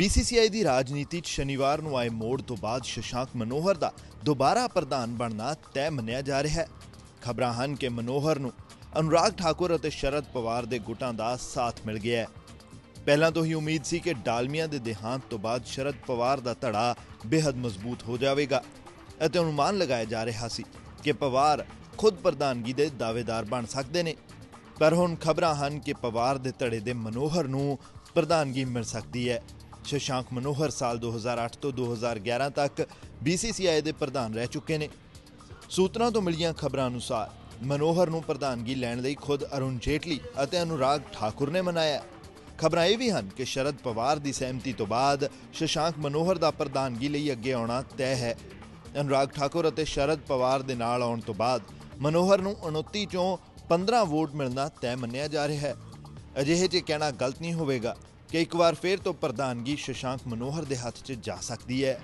BCCI ਦੀ ਰਾਜਨੀਤੀ 'ਚ ਸ਼ਨੀਵਾਰ ਨੂੰ ਆਏ ਮੋੜ ਤੋਂ ਬਾਅਦ ਸ਼ਸ਼ਾਂਕ ਮਨੋਹਰ ਦਾ ਦੁਬਾਰਾ ਪ੍ਰਧਾਨ ਬਣਨਾ ਤੈਅ ਮੰਨਿਆ ਜਾ ਰਿਹਾ ਹੈ। ਖਬਰਾਂ ਹਨ ਕਿ ਮਨੋਹਰ ਨੂੰ ਅਨੁਰਾਗ ਠਾਕੁਰ ਅਤੇ ਸ਼ਰਦ ਪਵਾਰ ਦੇ ਗੁੱਟਾਂ ਦਾ ਸਾਥ ਮਿਲ ਗਿਆ ਹੈ। ਪਹਿਲਾਂ ਤੋਂ ਹੀ ਉਮੀਦ ਸੀ ਕਿ ਡਾਲਮੀਆਂ ਦੇ ਦੇਹਾਂਤ ਤੋਂ ਬਾਅਦ ਸ਼ਰਦ ਪਵਾਰ ਦਾ ਧੜਾ ਬੇहद ਮਜ਼ਬੂਤ ਹੋ ਜਾਵੇਗਾ ਅਤੇ ਅਨੁਮਾਨ ਲਗਾਇਆ ਜਾ ਰਿਹਾ ਸੀ ਕਿ ਪਵਾਰ ਖੁਦ ਪ੍ਰਧਾਨਗੀ ਦੇ ਦਾਅਵੇਦਾਰ ਬਣ ਸਕਦੇ ਨੇ। ਪਰ ਹੁਣ ਖਬਰਾਂ ਹਨ ਕਿ ਪਵਾਰ ਦੇ ਧੜੇ ਦੇ ਮਨੋਹਰ ਨੂੰ ਪ੍ਰਧਾਨਗੀ ਮਿਲ ਸਕਦੀ ਹੈ। ਸ਼ਸ਼ਾਂਕ ਮਨੋਹਰ ਸਾਲ 2008 ਤੋਂ 2011 ਤੱਕ BCCI ਦੇ ਪ੍ਰਧਾਨ ਰਹਿ ਚੁੱਕੇ ਨੇ। ਸੂਤਰਾਂ ਤੋਂ ਮਿਲੀਆਂ ਖਬਰਾਂ ਅਨੁਸਾਰ ਮਨੋਹਰ ਨੂੰ ਪ੍ਰਧਾਨਗੀ ਲੈਣ ਲਈ ਖੁਦ ਅਰੁਣ ਜੇਟਲੀ ਅਤੇ ਅਨੁਰਾਗ ਠਾਕੁਰ ਨੇ ਮਨਾਇਆ। ਖਬਰਾਂ ਇਹ ਵੀ ਹਨ ਕਿ ਸ਼ਰਦ ਪਵਾਰ ਦੀ ਸਹਿਮਤੀ ਤੋਂ ਬਾਅਦ ਸ਼ਸ਼ਾਂਕ ਮਨੋਹਰ ਦਾ ਪ੍ਰਧਾਨਗੀ ਲਈ ਅੱਗੇ ਆਉਣਾ ਤੈਅ ਹੈ। ਅਨੁਰਾਗ ਠਾਕੁਰ ਅਤੇ ਸ਼ਰਦ ਪਵਾਰ ਦੇ ਨਾਲ ਆਉਣ ਤੋਂ ਬਾਅਦ ਮਨੋਹਰ ਨੂੰ 29 ਚੋਂ 15 ਵੋਟ ਮਿਲਣਾ ਤੈਅ ਮੰਨਿਆ ਜਾ ਰਿਹਾ ਹੈ। ਅਜਿਹੇ 'ਚ ਕਹਿਣਾ ਗਲਤ ਨਹੀਂ ਹੋਵੇਗਾ। ਕਿ ਇੱਕ ਵਾਰ ਫੇਰ ਤੋਂ ਪ੍ਰਧਾਨਗੀ ਸ਼ਸ਼ਾਂਕ ਮਨੋਹਰ ਦੇ ਹੱਥ 'ਚ ਜਾ ਸਕਦੀ ਹੈ।